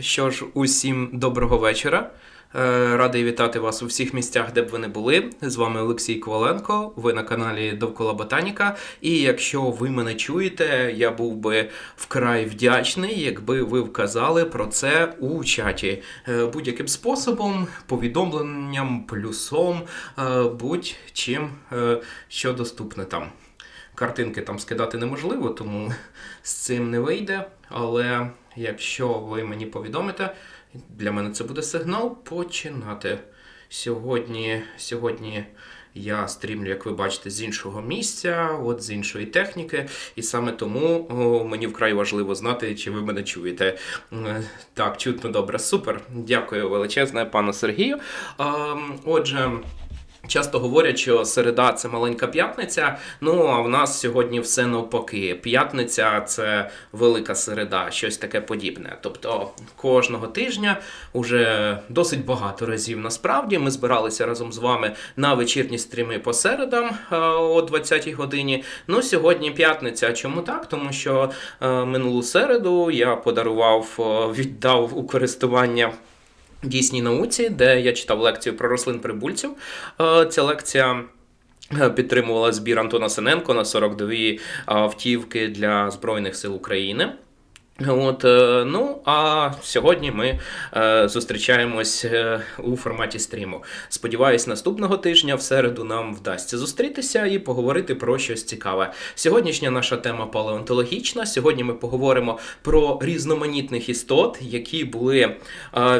Що ж, усім доброго вечора. Е, Радий вітати вас у всіх місцях, де б ви не були. З вами Олексій Коваленко. Ви на каналі Довкола Ботаніка. І якщо ви мене чуєте, я був би вкрай вдячний, якби ви вказали про це у чаті Е, будь-яким способом, повідомленням, плюсом, е, будь-чим, що доступне там. Картинки там скидати неможливо, тому з цим не вийде. Але якщо ви мені повідомите, для мене це буде сигнал починати. Сьогодні, сьогодні я стрімлю, як ви бачите, з іншого місця, от з іншої техніки, і саме тому о, мені вкрай важливо знати, чи ви мене чуєте. Так, чутно добре, супер. Дякую величезне, пану Сергію. Отже. Часто говорять, що середа це маленька п'ятниця. Ну а в нас сьогодні все навпаки. П'ятниця це велика середа, щось таке подібне. Тобто кожного тижня уже досить багато разів насправді ми збиралися разом з вами на вечірні стріми по середам е, о 20-й годині. Ну сьогодні п'ятниця. Чому так? Тому що е, минулу середу я подарував, е, віддав у користування. Дійсній науці, де я читав лекцію про рослин прибульців. Е, Ця лекція. е, Підтримувала збір Антона Синенко на 42 автівки для Збройних сил України. От, е, ну а сьогодні ми е, зустрічаємось е, у форматі стріму. Сподіваюсь, наступного тижня в середу нам вдасться зустрітися і поговорити про щось цікаве. Сьогоднішня наша тема палеонтологічна. Сьогодні ми поговоримо про різноманітних істот, які були е,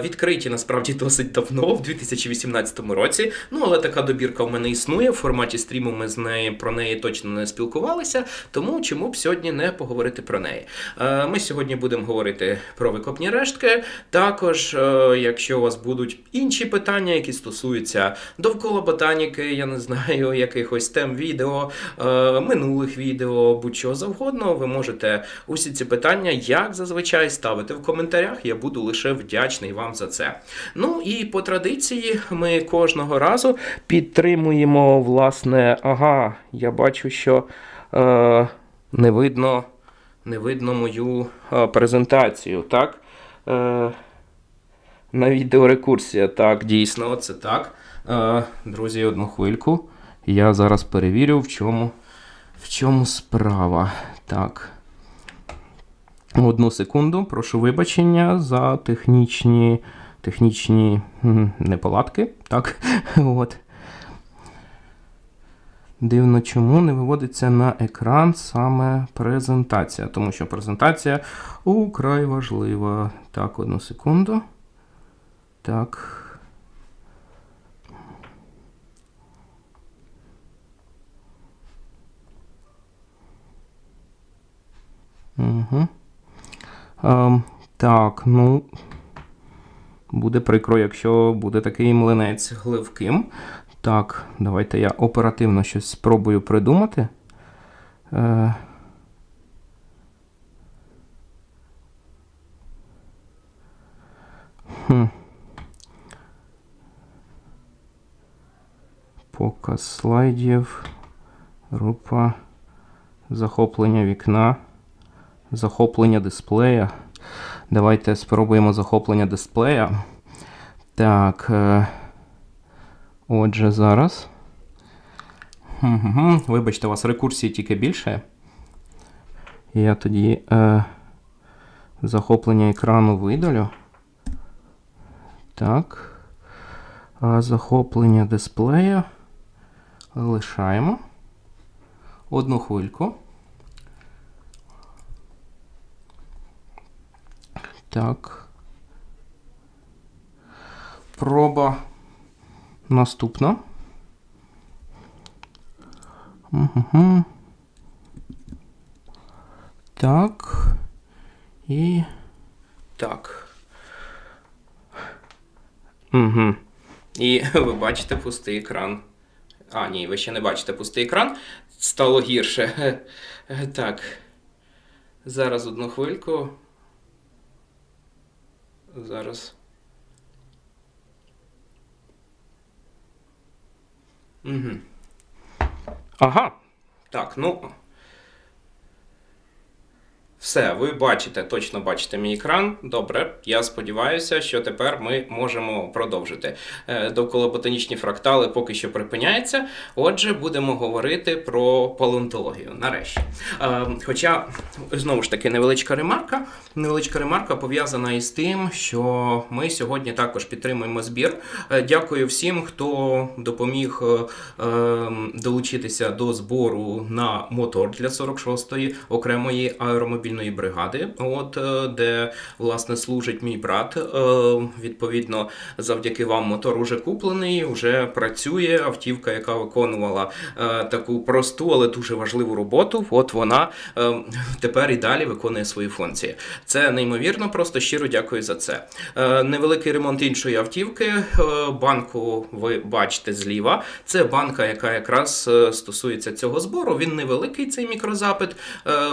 відкриті насправді досить давно, в 2018 році. Ну але така добірка в мене існує. В форматі стріму ми з нею про неї точно не спілкувалися. Тому чому б сьогодні не поговорити про неї? Е, Ми сьогодні будемо говорити про викопні рештки. Також, е, якщо у вас будуть інші питання, які стосуються довкола ботаніки, я не знаю, якихось тем відео, е, минулих відео, будь-чого завгодно, ви можете усі ці питання, як зазвичай, ставити в коментарях. Я буду лише вдячний вам за це. Ну і по традиції ми кожного разу підтримуємо, власне, ага, я бачу, що е, не видно не видно мою е, презентацію, так? Е, на відеорекурсія, так, дійсно, це так. Е, друзі, одну хвильку. Я зараз перевірю, в чому, в чому справа. Так. Одну секунду, прошу вибачення за технічні, технічні неполадки. Так, от. Дивно, чому не виводиться на екран саме презентація, тому що презентація украй важлива. Так, одну секунду. Так. Угу. Ем, так, ну. Буде прикро, якщо буде такий млинець гливким. Так, давайте я оперативно щось спробую придумати. Е... Хм. Показ слайдів. Група. Захоплення вікна. Захоплення дисплея. Давайте спробуємо захоплення дисплея. Так. Е... Отже, зараз. Угу. Вибачте, у вас рекурсії тільки більше. Я тоді е, захоплення екрану видалю. Так. А захоплення дисплея лишаємо. Одну хвильку. Так. Проба. Наступна. Угу. Так. І. Так. Угу. І ви бачите пустий екран. А, ні, ви ще не бачите пустий екран. Стало гірше. Так. Зараз одну хвильку. Зараз. Угу. Ага. Так, ну. Все, ви бачите, точно бачите мій екран. Добре, я сподіваюся, що тепер ми можемо продовжити. Е, Довкола ботанічні фрактали поки що припиняється. Отже, будемо говорити про палеонтологію. Нарешті. Е, Хоча, знову ж таки, невеличка ремарка. Невеличка ремарка пов'язана із тим, що ми сьогодні також підтримуємо збір. Е, Дякую всім, хто допоміг е, е, долучитися до збору на мотор для 46-ї окремої аеромобільної бригади, от е, де власне служить мій брат. Е, Відповідно, завдяки вам мотор уже куплений, вже працює. Автівка, яка виконувала е, таку просту, але дуже важливу роботу. От вона тепер і далі виконує свої функції. Це неймовірно, просто щиро дякую за це. Невеликий ремонт іншої автівки. Банку ви бачите зліва. Це банка, яка якраз стосується цього збору. Він невеликий, цей мікрозапит.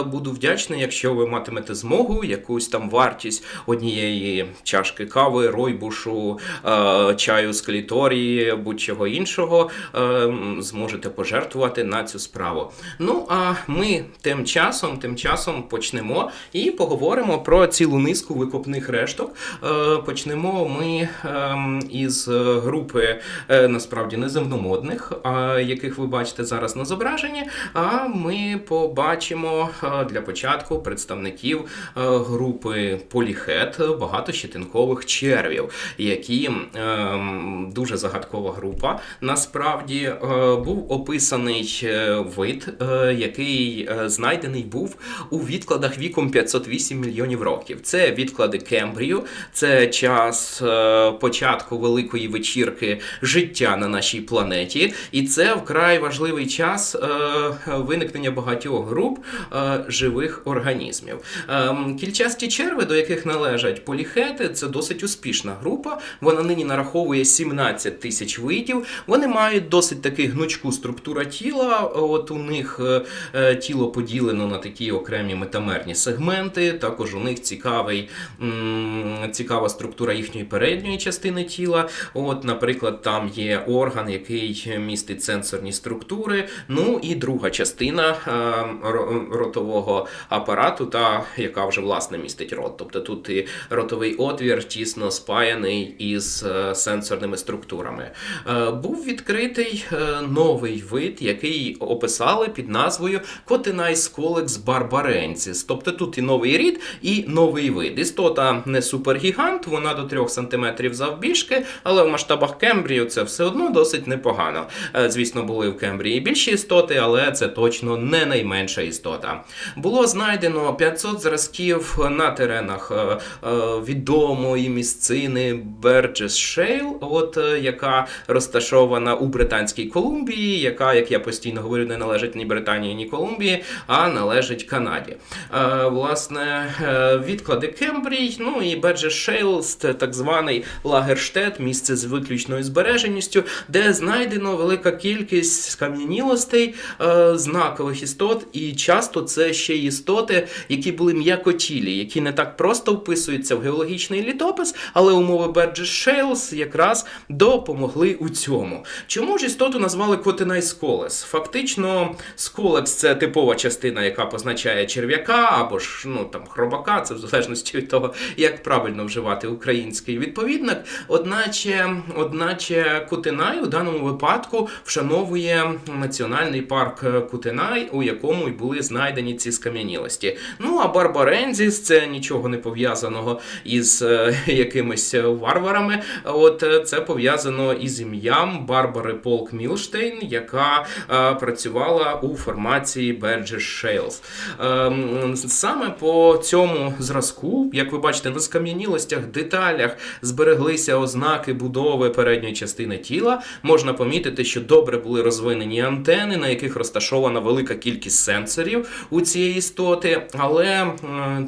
Буду вдячний, якщо ви матимете змогу, якусь там вартість однієї чашки кави, ройбушу, е, чаю з кліторії, будь-чого іншого, е, зможете пожертвувати на цю справу. Ну а ми тим часом, тим часом почнемо і поговоримо про цілу низку викопних решток. Е, Почнемо ми ем, із групи насправді неземномодних, яких ви бачите зараз на зображенні. А ми побачимо для початку представників е, групи поліхет багатощетинкових червів, які ем, дуже загадкова група. Насправді е, був описаний е, вид, який знайдений був у відкладах віком 508 мільйонів років. Це відклади Кембрію, це час початку великої вечірки життя на нашій планеті, і це вкрай важливий час виникнення багатьох груп живих організмів. Ем, Кільчасті черви, до яких належать поліхети, це досить успішна група. Вона нині нараховує 17 тисяч видів. Вони мають досить таки гнучку структуру тіла. От у них е, е, тіло поділено на такі окремі метамерні сегменти. Також у них цікавий, цікава структура їхньої передньої частини тіла. От, наприклад, там є орган, який містить сенсорні структури. Ну і друга частина е, ротового апарату, та яка вже власне містить рот. Тобто тут і ротовий отвір тісно спаяний із е, сенсорними структурами. Е, Був відкритий е, новий вид, який описали під назвою Cotinais барбаренсіс. Тобто тут і новий рід, і новий вид. Істота не супергігант, вона до 3 см завбільшки, але в масштабах Кембрію це все одно досить непогано. Звісно, були в Кембрії більші істоти, але це точно не найменша істота. Було знайдено 500 зразків на теренах е, е, відомої місцини Берджес Шейл, от е, яка розташована у Британській Колумбії, яка, як я постійно говорю, не належить ні Британії, ні Колумбії, а належить Канаді. Власне, відклади Кембрій, ну і Берджес Шейл, так званий Лагерштет, місце з виключною збереженістю, де знайдено велика кількість скам'янілостей, знакових істот, і часто це ще істоти, які були м'якотілі, які не так просто вписуються в геологічний літопис, але умови Берджес Шейлс якраз допомогли у цьому. Чому ж істоту назвали Котинай Сколес? Фактично, сколекс це типова частина, яка позначає черв'яка або ж ну там хробака, це в залежності від того, як правильно вживати український відповідник. Одначе, одначе Кутинай у даному випадку вшановує національний парк Кутинай, у якому й були знайдені ці скам'янілості. Ну а Барбарензіс це нічого не пов'язаного із е, якимись варварами. От е, це пов'язано із ім'ям Барбари Полк Мілштейн, яка е, працювала у формації Берджес Шейлс. Ем, Саме по цьому зразку, як ви бачите, на скам'янілостях, деталях збереглися ознаки будови передньої частини тіла. Можна помітити, що добре були розвинені антени, на яких розташована велика кількість сенсорів у цієї істоти. Але е,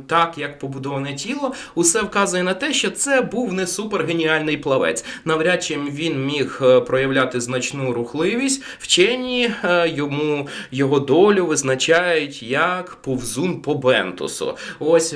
так як побудоване тіло, усе вказує на те, що це був не супергеніальний плавець. Навряд чи він міг е, проявляти значну рухливість. Вчені е, йому його долю визначають як повзун по бентусу. Ось.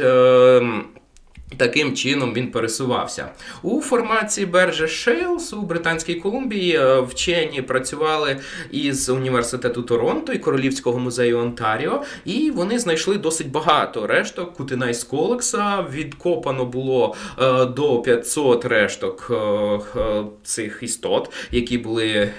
Таким чином він пересувався. У формації Берже Шейлс у Британській Колумбії е, вчені працювали із університету Торонто і Королівського музею Онтаріо, і вони знайшли досить багато решток Кутинайс Колекса. Відкопано було е, до 500 решток е, цих істот, які були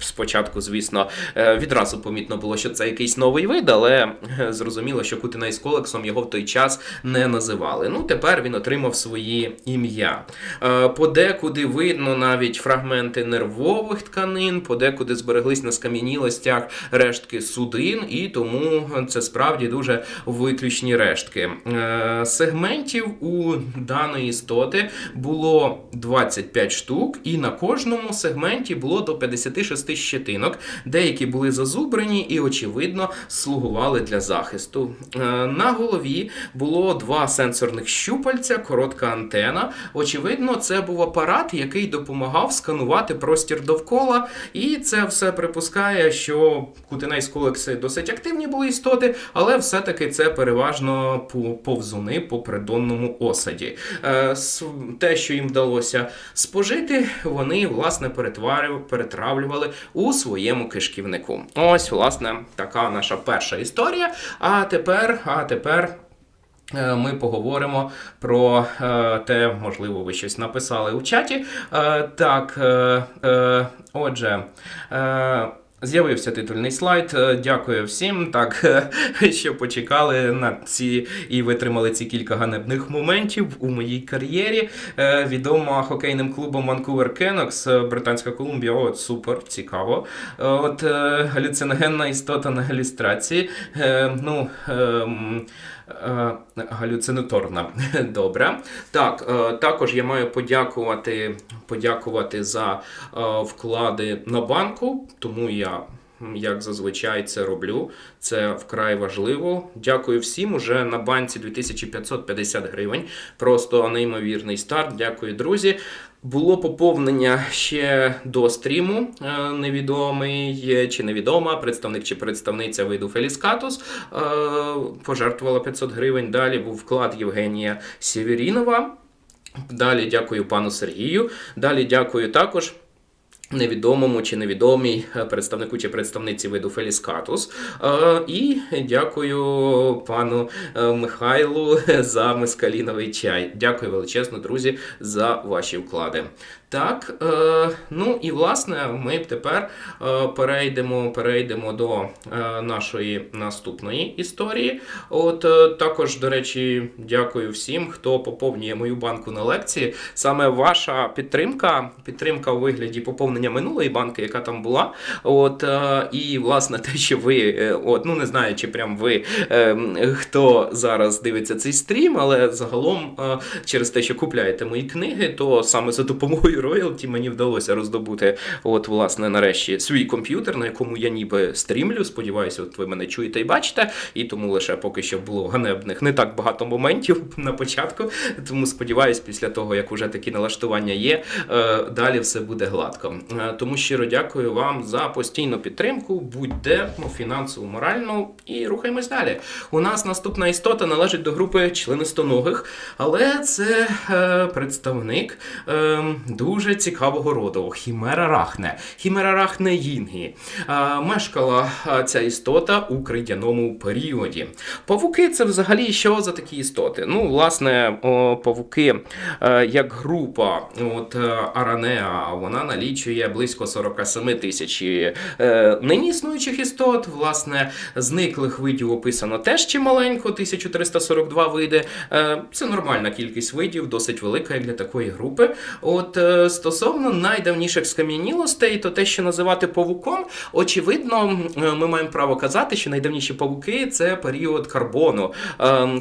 спочатку, звісно, відразу помітно було, що це якийсь новий вид, але зрозуміло, що Кутинайс Колексом його в той час не називали. Ну, тепер він отримав свої ім'я. Е, Подекуди видно навіть фрагменти нервових тканин, подекуди збереглись на скам'янілостях рештки судин, і тому це справді дуже виключні рештки. Е, Сегментів у даної істоти було 25 штук, і на кожному сегменті було до 56 щетинок. Деякі були зазубрені і, очевидно, слугували для захисту. Е, На голові було два сенсорних щупальця, коротка антена. Очевидно, це був апарат, який допомагав сканувати простір довкола, і це все припускає, що кутинейські колекси досить активні були істоти, але все-таки це переважно повзуни по придонному осаді. Е, Те, що їм вдалося спожити, вони власне перетравлювали у своєму кишківнику. Ось, власне, така наша перша історія. А тепер, а тепер. Е, Ми поговоримо про е, те, можливо, ви щось написали у чаті. Е, так, отже. З'явився титульний слайд. Дякую всім, так що почекали на ці і витримали ці кілька ганебних моментів у моїй кар'єрі. Відома хокейним клубом Vancouver Canucks, Британська Колумбія. От супер, цікаво. От галюциногенна істота на галюстрації. Ну, е, м, Е, Галюцинаторна. Добре. Так, е, також я маю подякувати, подякувати за е, вклади на банку, тому я. Як зазвичай це роблю, це вкрай важливо. Дякую всім. Уже на банці 2550 гривень. Просто неймовірний старт. Дякую, друзі. Було поповнення ще до стріму. Е, Невідомий чи невідома представник чи представниця виду Феліскатус е, пожертвувала 500 гривень. Далі був вклад Євгенія Сєвєрінова. Далі дякую пану Сергію. Далі дякую також. Невідомому чи невідомій е, представнику чи представниці виду Феліскатус. Е, І дякую пану е, Михайлу за мискаліновий чай. Дякую величезно, друзі, за ваші вклади. Так, ну і власне ми тепер перейдемо, перейдемо до нашої наступної історії. От також, до речі, дякую всім, хто поповнює мою банку на лекції. Саме ваша підтримка, підтримка у вигляді поповнення минулої банки, яка там була. От е, і власне те, що ви, е, от ну не знаю, чи прям ви е, хто зараз дивиться цей стрім, але загалом через те, що купляєте мої книги, то саме за допомогою роялті мені вдалося роздобути, от, власне, нарешті свій комп'ютер, на якому я ніби стрімлю. Сподіваюся, от ви мене чуєте і бачите. І тому лише поки що було ганебних не так багато моментів на початку. Тому сподіваюсь, після того, як уже такі налаштування є, далі все буде гладко. Е, Тому щиро дякую вам за постійну підтримку, будь-де фінансову, моральну, і рухаємось далі. У нас наступна істота належить до групи членистоногих, але це е, представник е, дуже цікавого роду Хімера Рахне. Хімера Рахне Їнгі. Е, мешкала е, ця істота у крейдяному періоді. Павуки це взагалі що за такі істоти? Ну, власне, о, павуки е, як група, от е, Аранеа, вона налічує близько 47 тисяч е, нині існуючих істот. Власне, зниклих видів описано теж чималенько, 1342 види. Е, Це нормальна кількість видів, досить велика для такої групи. От е, стосовно найдавніших скам'янілостей, то те, що називати павуком, очевидно, ми маємо право казати, що найдавніші павуки це період карбону,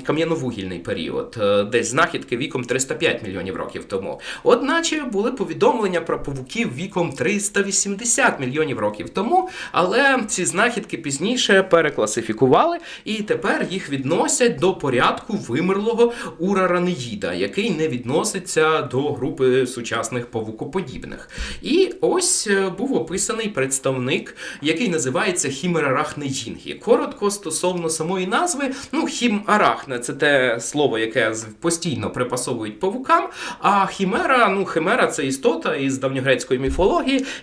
кам'яновугільний період, десь знахідки віком 305 мільйонів років тому. Одначе були повідомлення про павуків віком 380 мільйонів років тому, але ці знахідки пізніше перекласифікували і тепер їх відносять до порядку вимерлого ураранеїда, який не відноситься до групи сучасних павукоподібних. І ось е, був описаний представник, який називається хімерарахнеїнгі. Коротко стосовно самої назви, ну, хімарахне це те слово, яке постійно припасовують павукам. А хімера, ну, химера це істота із давньогрецької міфології,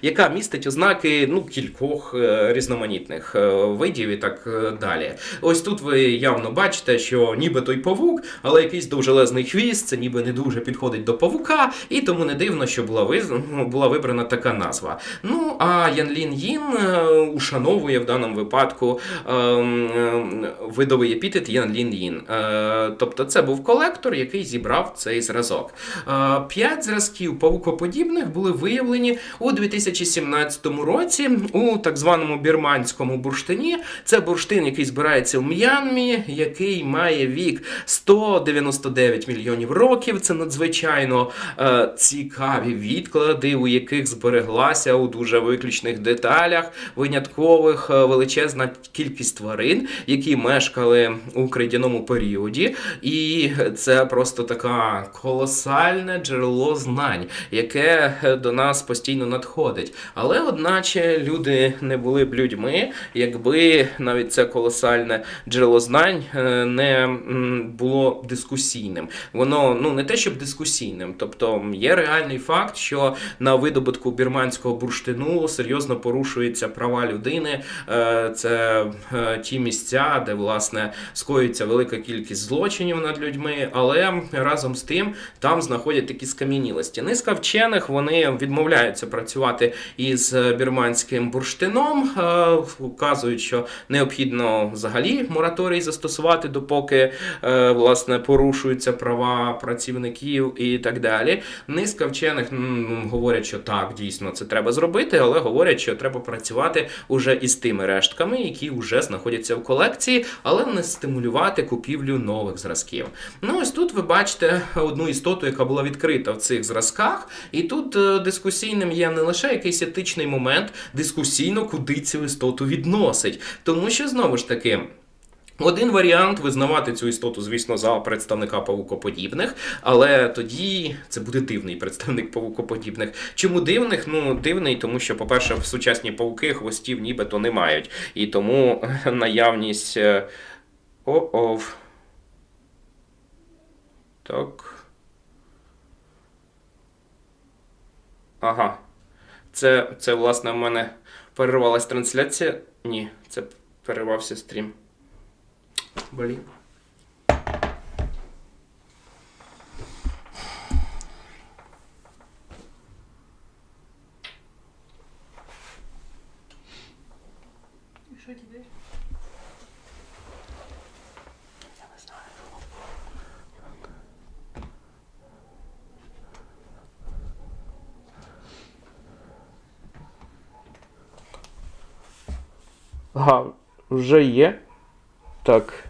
яка містить ознаки ну, кількох е, різноманітних е, видів і так е, далі. Ось тут ви явно бачите, що ніби той павук, але якийсь довжелезний хвіст, це ніби не дуже підходить до павука, і тому не дивно, що була, виз... ну, була вибрана така назва. Ну, а Янлін Їн ушановує в даному випадку ем, ем, видовий епітет Янлін Їн. Тобто це був колектор, який зібрав цей зразок. П'ять зразків павукоподібних були виявлені у 2017 році у так званому бірманському бурштині. Це бурштин, який збирається в М'янмі, який має вік 199 мільйонів років. Це надзвичайно е, цікаві відклади, у яких збереглася у дуже виключних деталях виняткових е, величезна кількість тварин, які мешкали у крейдяному періоді. І це просто така колосальне джерело знань, яке е, до нас постійно надходить. Але одначе люди не були б людьми, якби навіть це колосальне джерело знань е, не було дискусійним. Воно ну не те, щоб дискусійним, тобто є реальний факт, що на видобутку бірманського бурштину серйозно порушуються права людини. Е, Це е, ті місця, де власне скоюється велика кількість злочинів над людьми, але разом з тим там знаходять такі скам'янілості. Низка вчених вони відмовляються працювати із е, бірманським бурштином, е, вказують, що необхідно взагалі мораторій застосувати, допоки е, власне порушуються права працівників і так далі. Низка вчених говорять, що так, дійсно це треба зробити, але говорять, що треба працювати уже із тими рештками, які вже знаходяться в колекції, але не стимулювати купівлю нових зразків. Ну ось тут ви бачите одну істоту, яка була відкрита в цих зразках, і тут е, дискусійним є не лише якийсь етичний момент, дискусійно куди цю істоту відносить, тому що знову ж таки. Один варіант визнавати цю істоту, звісно, за представника павукоподібних, але тоді це буде дивний представник павукоподібних. Чому дивних? Ну, дивний, тому що, по-перше, в сучасні павуки хвостів нібито не мають. І тому наявність. е, О-о. Так. Ага. Це, це, власне, в мене перервалась трансляція. Ні, це перервався стрім. Блін. Ага, вже є. Так.